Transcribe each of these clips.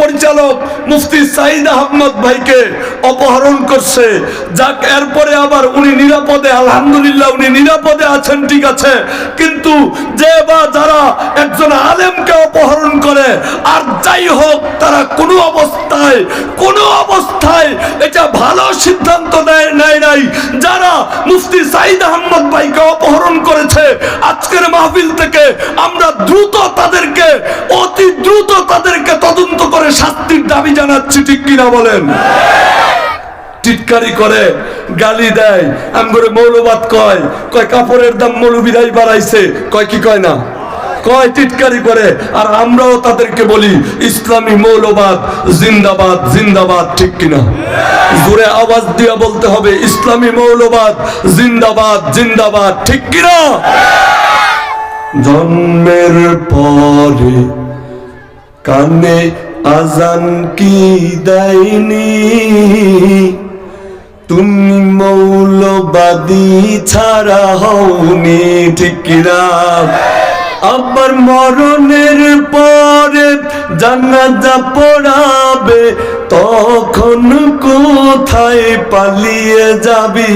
পরিচালক মুফতি সাইদ আহমদ ভাইকে অপহরণ করছে। যাক, এরপরে আবার উনি নিরাপদে, আলহামদুলিল্লাহ উনি নিরাপদে আছেন, ঠিক আছে। কিন্তু যে বা যারা একজন আলেমকে অপহরণ করে, আর যাই হোক, তারা কোনো অবস্থায় কোনো অবস্থায় এটা ভালো সিদ্ধান্ত নেয় নেয় নাই। যারা মুফতি সাইদ আহমদ ভাইকে অপহরণ করেছে, আজকের মাহফিল থেকে আমরা দ্রুত তাদেরকে, অতি দ্রুত করে শাস্তির দাবি জানাচ্ছি, ঠিক কিনা বলেন? টিটকারি করে, গালি দেয় আমি করে মৌলবাদ কয় কয় কাপড়ের দাম মৌলবিরাই বাড়াইছে, কয় কি কয় না? কয় টিটকারি করে, আর আমরাও তাদেরকে বলি, ইসলামী মৌলবাদ, জিন্দাবাদ জিন্দাবাদ, ঠিক কিনা? জোরে আওয়াজ দিয়া বলতে হবে, ইসলামী মৌলবাদ, জিন্দাবাদ জিন্দাবাদ, ঠিক কিনা? জন্মের পরে কানে আজান কি দেয়নি? তুমি মৌলবাদী ছাড়া হওনি, ঠিক আবার মরণের পরে জানাজা পড়াবে, তখন কোথায় পালিয়ে যাবি?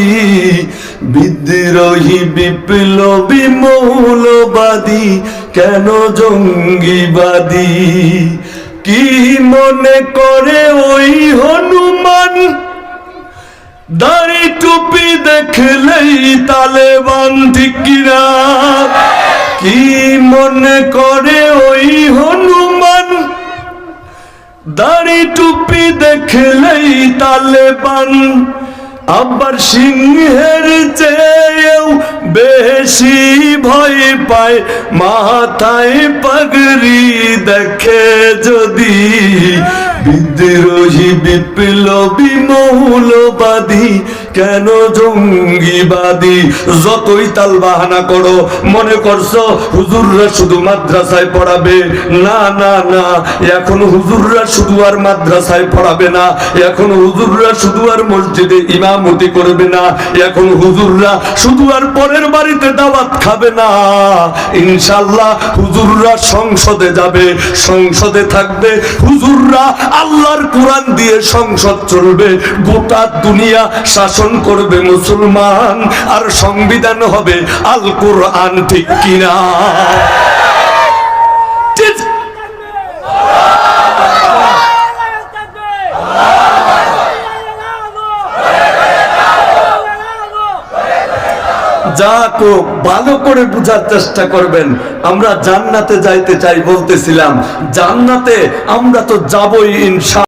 বিদ্রোহী বিপ্লবী মৌলবাদী, কেন জঙ্গিবাদী? কি মনে করে ওই হনুমান? দাড়ি টুপি দেখলেই তালেবান ঠিক কিনা? কি মনে করে ওই হনুমান? দাড়ি টুপি দেখলেই তালেবান। আবার সিংহের চেয়েও বেশি ভয় পায় মাথায় পাগড়ি দেখে যদি। বিদ্রোহী বিপ্লবী মৌলবাদী কেন জঙ্গিবাদী? যতই তাল বাহানা করো, মনে করছ হুজুররা শুধু মাদ্রাসায় পড়াবে? না না না, এখন হুজুররা শুধু আর মাদ্রাসায় পড়াবে না। এখন হুজুররা শুধু আর মসজিদে ইমামতি করবে না। এখন হুজুররা শুধু আর পরের বাড়িতে দাওয়াত খাবে না। ইনশাল্লাহ হুজুররা সংসদে যাবে। সংসদে থাকবে হুজুররা আল্লাহর কোরআন দিয়ে সংসদ চলবে। গোটা দুনিয়া শাসন করবে মুসলমান, আর সংবিধান হবে আল কোরআন ঠিক কিনা? যা ভালো করে বুঝার চেষ্টা করবেন। আমরা জান্নাতে যাইতে চাই বলতেছিলাম, জান্নাতে আমরা তো যাবই ইনশা